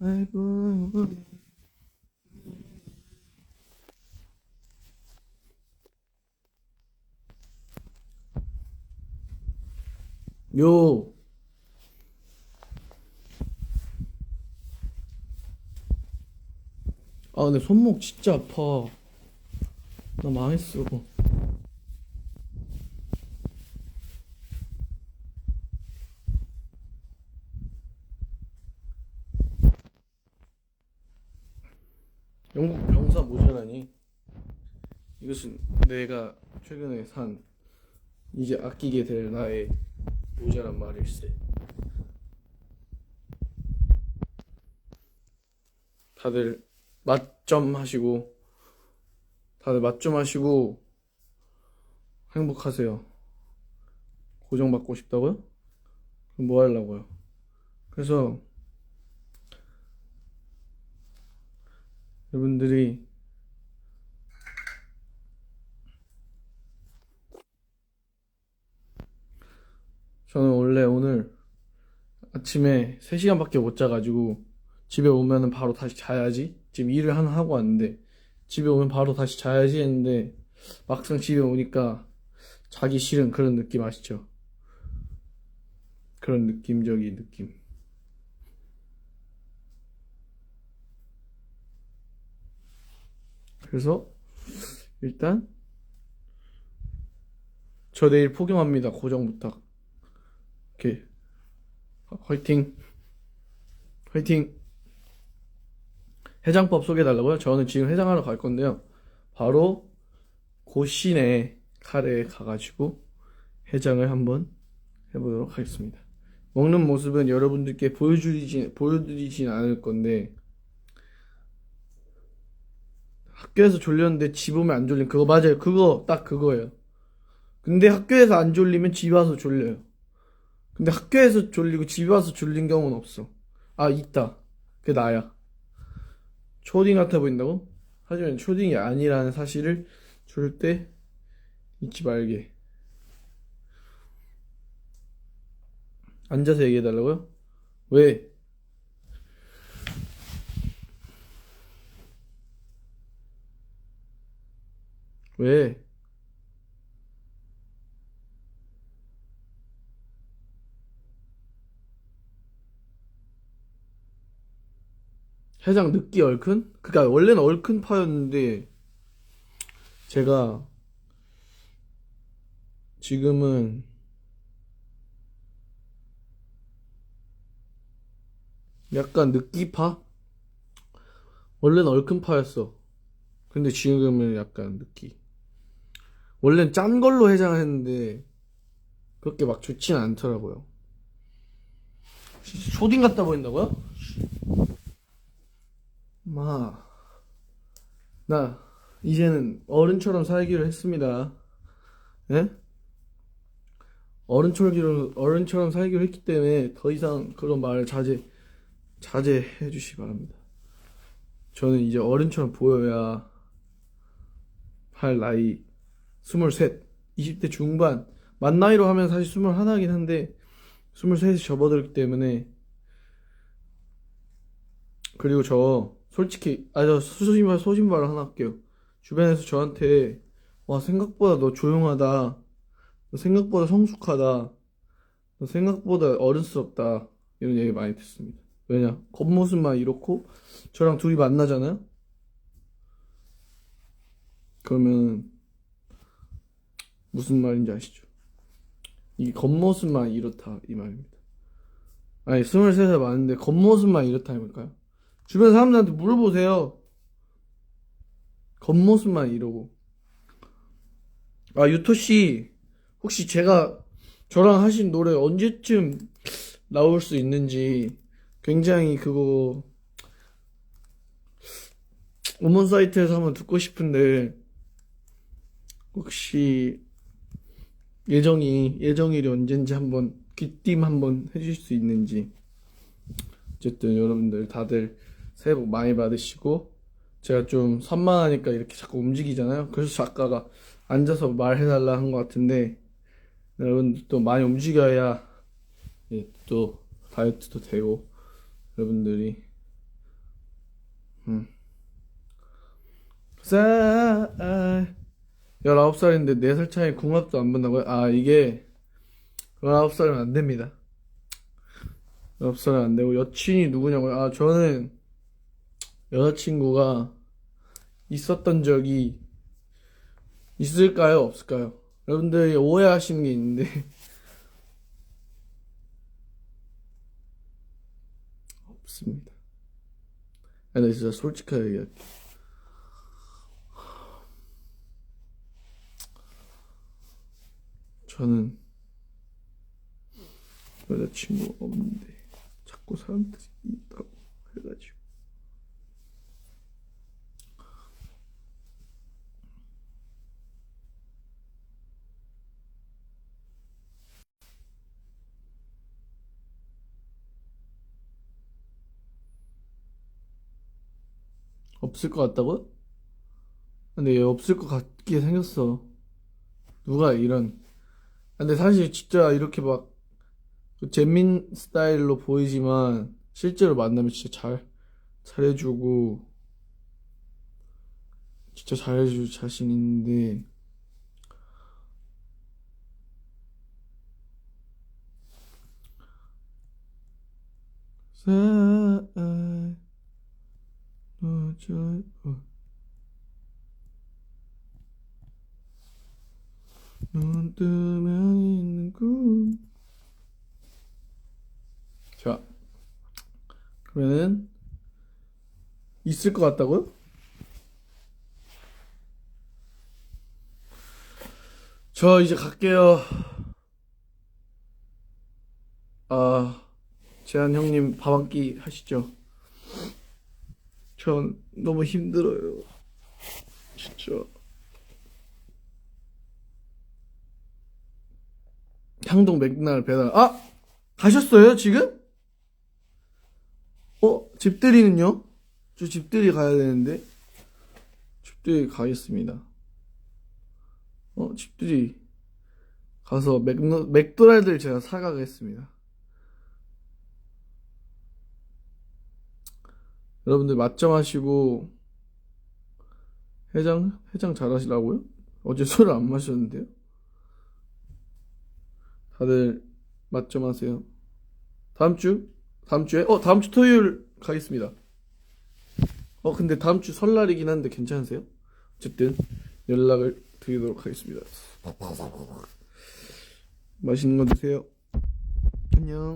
아이고 요 아, 근데 손목 진짜 아파. 나 망했어. 영국 병사 모자라니. 이것은 내가 최근에 산 이제 아끼게 될 나의 모자란 말일세. 다들 맛점 하시고 다들 맛점 하시고 행복하세요. 고정받고 싶다고요? 그럼 뭐 하려고요? 그래서 여러분들이 저는 원래 오늘 아침에 3시간밖에 못 자가지고 집에 오면은 바로 다시 자야지. 지금 일을 하나 하고 왔는데 집에 오면 바로 다시 자야지 했는데 막상 집에 오니까 자기 싫은 그런 느낌 아시죠? 그런 느낌적인 느낌. 그래서 일단 저 내일 포경합니다. 고정 부탁. 오케이. 화이팅. 화이팅. 해장법 소개해달라고요? 저는 지금 해장하러 갈 건데요. 바로 고시내 카레에 가가지고 해장을 한번 해보도록 하겠습니다. 먹는 모습은 여러분들께 보여드리진, 보여드리진 않을 건데, 학교에서 졸렸는데 집 오면 안 졸린, 그거 맞아요. 그거, 딱 그거예요. 근데 학교에서 안 졸리면 집 와서 졸려요. 근데 학교에서 졸리고 집에 와서 졸린 경우는 없어. 아, 있다. 그게 나야. 초딩 같아 보인다고? 하지만 초딩이 아니라는 사실을 절대 잊지 말게. 앉아서 얘기해달라고요? 왜? 왜? 해장 늦기 얼큰? 그니까 원래는 얼큰 파였는데 제가 지금은 약간 느끼파? 원래는 얼큰 파였어. 근데 지금은 약간 느끼. 원래는 짠 걸로 해장을 했는데 그렇게 막 좋진 않더라고요. 초딩 같다 보인다고요? 마, 나 이제는 어른처럼 살기로 했습니다. 예? 어른처럼 어른처럼 살기로 했기 때문에 더 이상 그런 말을 자제 자제해 주시기 바랍니다. 저는 이제 어른처럼 보여야 할 나이 23, 20대 중반 만 나이로 하면 사실 21이긴 한데 23에 접어들기 때문에 그리고 저 솔직히 아 저 소신발 소신발 하나 할게요. 주변에서 저한테 와 생각보다 너 조용하다. 너 생각보다 성숙하다. 너 생각보다 어른스럽다. 이런 얘기 많이 듣습니다. 왜냐 겉모습만 이렇고 저랑 둘이 만나잖아요. 그러면 무슨 말인지 아시죠? 이 겉모습만 이렇다 이 말입니다. 아니 23살 많은데 겉모습만 이렇다니까요. 주변 사람들한테 물어보세요. 겉모습만 이러고. 아, 유토씨, 혹시 제가 저랑 하신 노래 언제쯤 나올 수 있는지 굉장히 그거 음원 사이트에서 한번 듣고 싶은데 혹시 예정이, 예정일이 언젠지 한번 귀띔 한번 해주실 수 있는지. 어쨌든 여러분들 다들 새해 복 많이 받으시고 제가 좀 산만하니까 이렇게 자꾸 움직이잖아요. 그래서 작가가 앉아서 말해달라 한 것 같은데 여러분들 또 많이 움직여야 예, 또 다이어트도 되고 여러분들이. 쌀 19살인데 4살 차이 궁합도 안 본다고요? 아 이게 19살이면 안 됩니다 19살은 안 되고 여친이 누구냐고요? 아 저는 여자친구가 있었던 적이 있을까요? 없을까요? 여러분들이 오해하시는 게 있는데 없습니다 아니 나 진짜 솔직하게 얘기할게 저는 여자친구가 없는데 자꾸 사람들이 있다고 해가지고 없을 것 같다고요? 근데 얘 없을 것 같게 생겼어 누가 이런 근데 사실 진짜 이렇게 막그 잼민 스타일로 보이지만 실제로 만나면 진짜 잘 잘해주고 진짜 잘해줄 자신 있는데 눈 뜨면 있는 꿈 자, 그러면은 있을 것 같다고요? 저 이제 갈게요. 아, 재한 형님 밥 한 끼 하시죠. 전 너무 힘들어요. 진짜. 향동 맥날 배달. 아! 가셨어요, 지금? 어, 집들이는요? 저 집들이 가야 되는데. 집들이 가겠습니다. 어, 집들이 가서 맥, 맥도날드를 제가 사가겠습니다. 여러분들 맛점하시고 해장, 해장 잘하시라고요? 어제 술을 안 마셨는데요? 다들 맛점하세요. 다음 주? 다음 주에? 어, 다음 주 토요일 가겠습니다. 어, 근데 다음 주 설날이긴 한데 괜찮으세요? 어쨌든 연락을 드리도록 하겠습니다. 맛있는 거 드세요. 안녕.